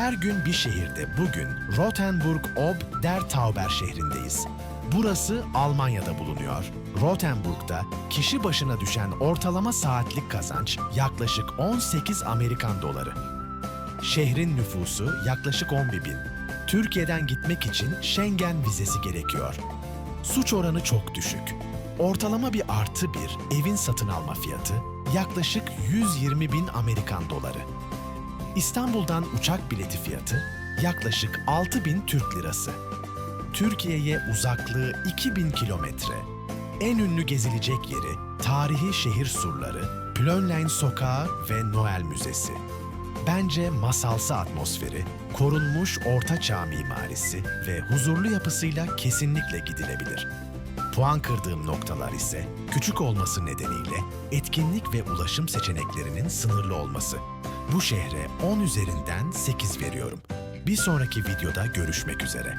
Her gün bir şehirde bugün Rothenburg ob der Tauber şehrindeyiz. Burası Almanya'da bulunuyor. Rothenburg'da kişi başına düşen ortalama saatlik kazanç yaklaşık 18 Amerikan doları. Şehrin nüfusu yaklaşık 11 bin. Türkiye'den gitmek için Schengen vizesi gerekiyor. Suç oranı çok düşük. Ortalama bir artı bir evin satın alma fiyatı yaklaşık 120 bin Amerikan doları. İstanbul'dan uçak bileti fiyatı yaklaşık 6 bin Türk lirası. Türkiye'ye uzaklığı 2000 kilometre. En ünlü gezilecek yeri tarihi şehir surları, Plönlein Sokağı ve Noel Müzesi. Bence masalsı atmosferi, korunmuş ortaçağ mimarisi ve huzurlu yapısıyla kesinlikle gidilebilir. Puan kırdığım noktalar ise küçük olması nedeniyle etkinlik ve ulaşım seçeneklerinin sınırlı olması. Bu şehre 10 üzerinden 8 veriyorum. Bir sonraki videoda görüşmek üzere.